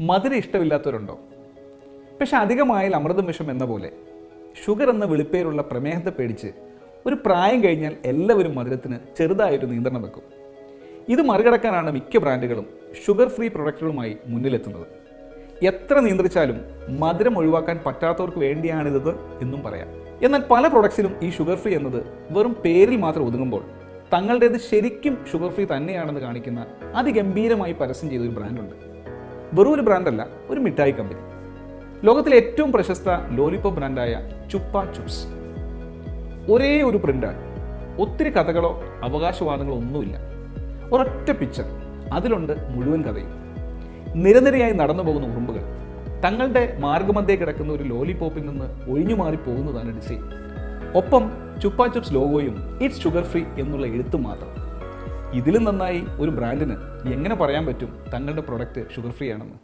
മധുരം ഇഷ്ടമില്ലാത്തവരുണ്ടോ? പക്ഷെ അധികമായാൽ അമൃതം വിഷം എന്ന പോലെ. ഷുഗർ എന്ന വിളിപ്പേരുള്ള പ്രമേഹത്തെ പേടിച്ച് ഒരു പ്രായം കഴിഞ്ഞാൽ എല്ലാവരും മധുരത്തിന് ചെറുതായൊരു നിയന്ത്രണം വെക്കും. ഇത് മറികടക്കാനാണ് മിക്ക ബ്രാൻഡുകളും ഷുഗർ ഫ്രീ പ്രൊഡക്റ്റുകളുമായി മുന്നിലെത്തുന്നത്. എത്ര നിയന്ത്രിച്ചാലും മധുരം ഒഴിവാക്കാൻ പറ്റാത്തവർക്ക് വേണ്ടിയാണിത് എന്നും പറയാം. എന്നാൽ പല പ്രൊഡക്ട്സിലും ഈ ഷുഗർ ഫ്രീ എന്നത് വെറും പേരിൽ മാത്രം ഒതുങ്ങുമ്പോൾ തങ്ങളുടേത് ശരിക്കും ഷുഗർ ഫ്രീ തന്നെയാണെന്ന് കാണിക്കുന്ന അതിഗംഭീരമായി പരസ്യം ചെയ്തൊരു ബ്രാൻഡുണ്ട്. വെറും ഒരു ബ്രാൻഡല്ല ഒരു മിഠായി കമ്പനി ലോകത്തിലെ ഏറ്റവും പ്രശസ്ത ലോലിപോപ്പ് ബ്രാൻഡായ ചുപ്പ ചുപ്സ്. ഒരേ ഒരു പ്രിന്റാണ് ഒത്തിരി കഥകളോ അവകാശവാദങ്ങളോ ഒന്നുമില്ല. ഒരൊറ്റ പിക്ചർ അതിലുണ്ട് മുഴുവൻ കഥയും. നിരനിരയായി നടന്നു പോകുന്ന ഉറുമ്പുകൾ. തങ്ങളുടെ മാർഗമധ്യേ കിടക്കുന്ന ഒരു ലോലിപോപ്പിൽ നിന്ന് ഒഴിഞ്ഞു മാറി പോകുന്നതാണ് ഡിസൈൻ. ഒപ്പം ചുപ്പ ചുപ്സ് ലോഗോയും ഇറ്റ്സ് ഷുഗർ ഫ്രീ എന്നുള്ള എഴുത്തും മാത്രം. ഇതിലും നന്നായി ഒരു ബ്രാൻഡിന് എങ്ങനെ പറയാൻ പറ്റും? തങ്ങളുടെ പ്രൊഡക്റ്റ് ഷുഗർ ഫ്രീ ആണെന്ന്.